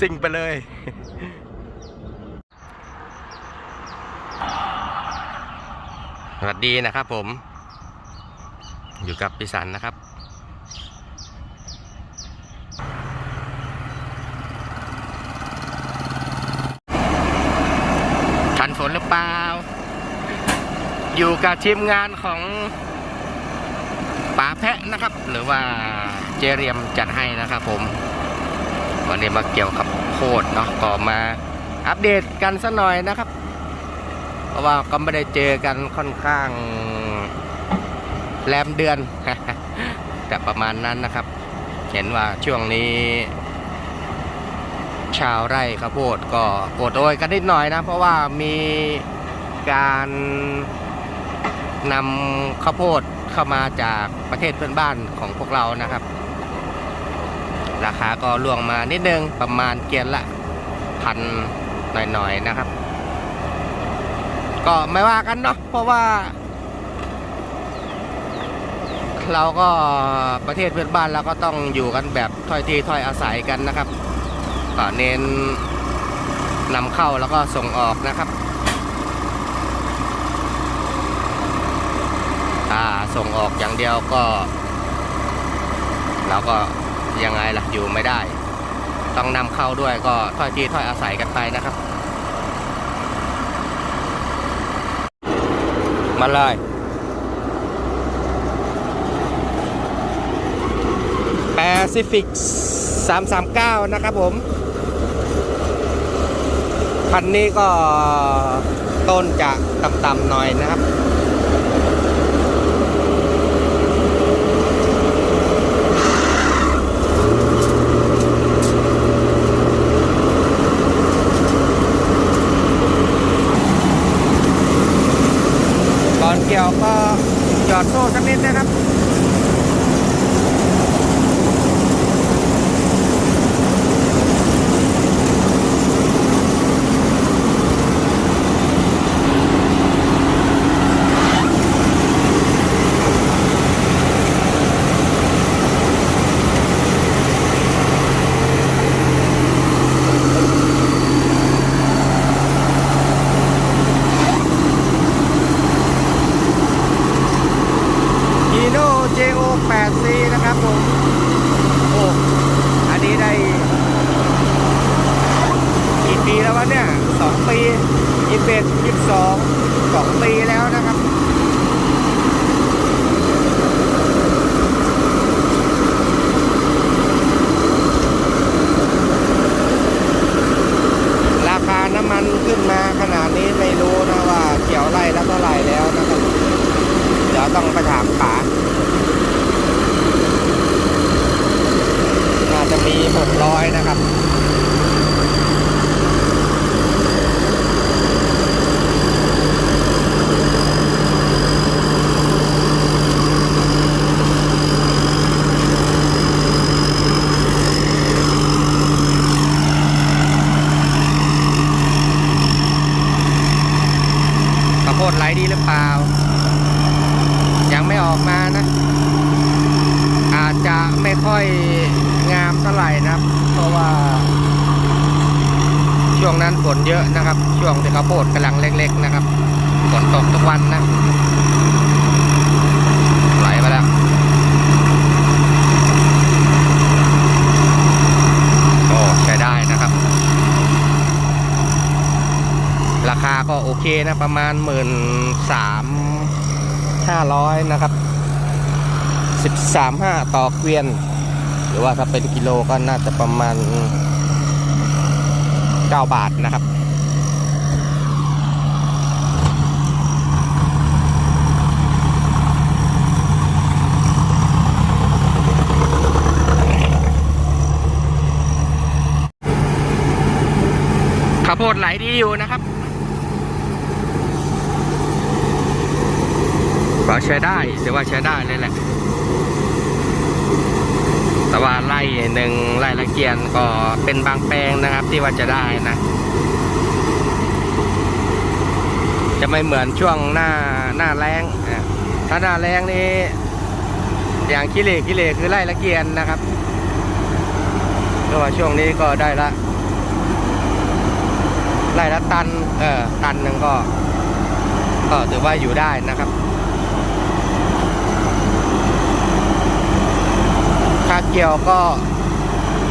สิ่งไปเลย สวัสดีนะครับผม อยู่กับพิสันนะครับ ทันฝนหรือเปล่า อยู่กับทีมงานของป๋าแพะนะครับ หรือว่าเจเรียมจัดให้นะครับผม วันนี้มาเกี่ยวกับโคดเนาะก็มาอัปเดตกันสัหน่อยนะครับ เพราะว่าก็ไม่ได้เจอกันค่อนข้างแรมเดือน แต่ประมาณนั้นนะครับ เห็นว่าช่วงนี้ ชาวไร่ข้าวโพดก็โอดโอยกันนิดหน่อยนะ เพราะว่ามีการนำข้าวโพดเข้ามาจากประเทศเพื่อนบ้านของพวกเรานะครับ ราคาก็ล่วงมานิดนึงประมาณเกียนละพันหน่อยๆนะครับ ก็ไม่ว่ากันเนาะเพราะว่า เราก็ประเทศเพื่อนบ้านเราก็ต้องอยู่กันแบบถ้อยทีถ้อยอาศัยกันนะครับก็เน้นนำเข้าแล้วก็ส่งออกนะครับถ้าส่งออกอย่างเดียวก็ เราก็ ยังไงล่ะอยู่ไม่ได้ ต้องนำเข้าด้วยก็ถ้อยทีถ้อยอาศัยกันไปนะครับ มาเลยแปซิฟิก339 นะครับผมพันนี้ก็ต้นจะต่ำๆหน่อยนะครับ อนเกี่ยวก็หยอดโซ่สักนิดนะครับ ฮีโน่ JO 8 C นะครับผม โอ้ อันนี้ได้กี่ปีแล้ววะเนี่ยสองปี ยี่สิบเอ็ดยี่สิบสองสองปีแล้วนะครับราคาน้ำมันขึ้นมาขนาดนี้ไม่รู้นะว่าเกี่ยวไร่แล้วเท่าไรแล้วนะครับ เดี๋ยวต้องไปถามป๋าน่าจะมีหกร้อยนะครับ โคตรไหลดีหรือเปล่า ยังไม่ออกมานะ อาจจะไม่ค่อยงามเท่าไหร่นะครับ เพราะว่า ช่วงนั้นฝนเยอะนะครับ ช่วงที่ข้าวโพดกำลังเล็ก ๆ นะครับฝนตกทุกวันนะ ไหลมาแล้ว โอ้ใช้ได้นะครับ ราคาก็โอเคนะ ประมาณหมื่นสามห้าร้อยนะครับสิบสามห้าต่อเกวียน หรือว่าถ้าเป็นกิโลก็น่าจะประมาณเก้าบาทนะครับข้าวโพดไหลดีอยู่นะครับ ใช้ได้ถือว่าใช้ได้เลยแหละ แต่ว่าไล่หนึ่งไล่ละเกียนก็เป็นบางแปลงนะครับที่ว่าจะได้นะ จะไม่เหมือนช่วงหน้าหน้าแรงถ้าหน้าแรงนี่อย่างกิเลสกิเลคือไล่ละเกียนนะครับก็ว่าช่วงนี้ก็ได้ละไร่ละตันเออตันหนึ่งก็ ก็ถือว่าอยู่ได้นะครับ ค่าเกี่ยวก็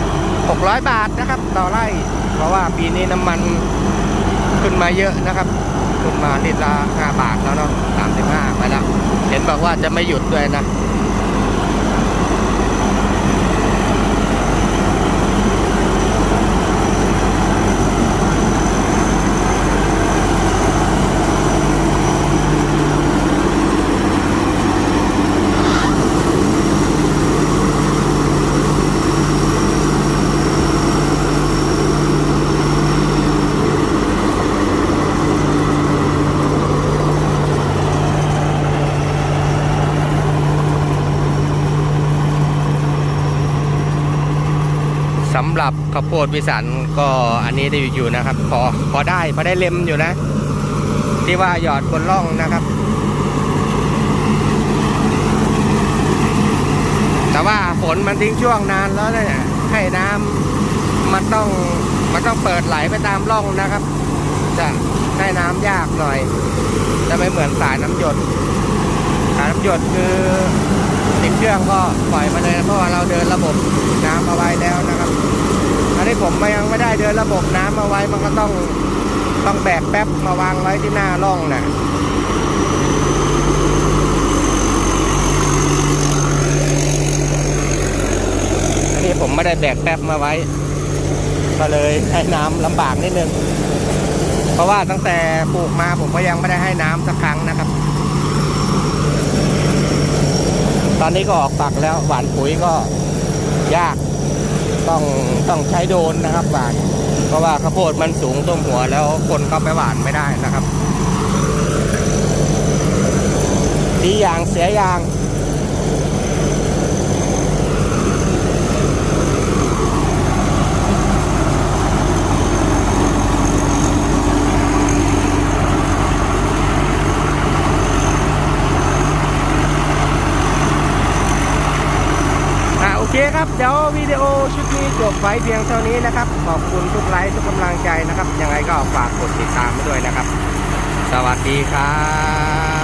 600 บาทนะครับ ต่อไร่ เพราะว่าปีนี้น้ำมันขึ้นมาเยอะนะครับ ขึ้นมาลิตรละ5บาทแล้วเนาะ35ไปแล้ว เห็นบอกว่าจะไม่หยุดด้วยนะ รับข้าวโพดวิสันก็อันนี้ได้อยู่นะครับพอพอได้พอได้เล็มอยู่นะ ที่ว่าหยอดบนร่องนะครับ แต่ว่าฝนมันทิ้งช่วงนานแล้วเนี่ยให้น้ำมันต้องมันต้องเปิดไหลไปตามร่องนะครับ จะให้น้ำยากหน่อย จะไม่เหมือนสายน้ำหยดสายน้ำหยดคือติดเครื่องก็ปล่อยมาเลยเพราะว่าเราเดินระบบน้ำเอาไว้แล้วนะ ผมยังไม่ได้เดินระบบน้ำเอาไว้มันก็ต้องต้องแบกแป๊บมาวางไว้ที่หน้าร่องน่ะอันนี้ผมไม่ได้แบกแป๊บมาไว้ ก็เลยให้น้ำลำบากนิดนึง เพราะว่าตั้งแต่ปลูกมาผมก็ยังไม่ได้ให้น้ำสักครั้งนะครับ ตอนนี้ก็ออกฝักแล้วหวานปุ๋ยก็ยาก ต้องต้องใช้โดนนะครับหวาน เพราะว่าข้าวโพดมันสูงต้มหัวแล้วคนก็ไปหวานไม่ได้นะครับดีอย่างเสียอย่าง อ่าโอ เดี๋ยววิดีโอชุดนี้จบไว้เพียงเท่านี้นะครับ ขอบคุณทุกไลค์ทุกกำลังใจนะครับ ยังไงก็ฝากกดติดตามมาด้วยนะครับ สวัสดีครับ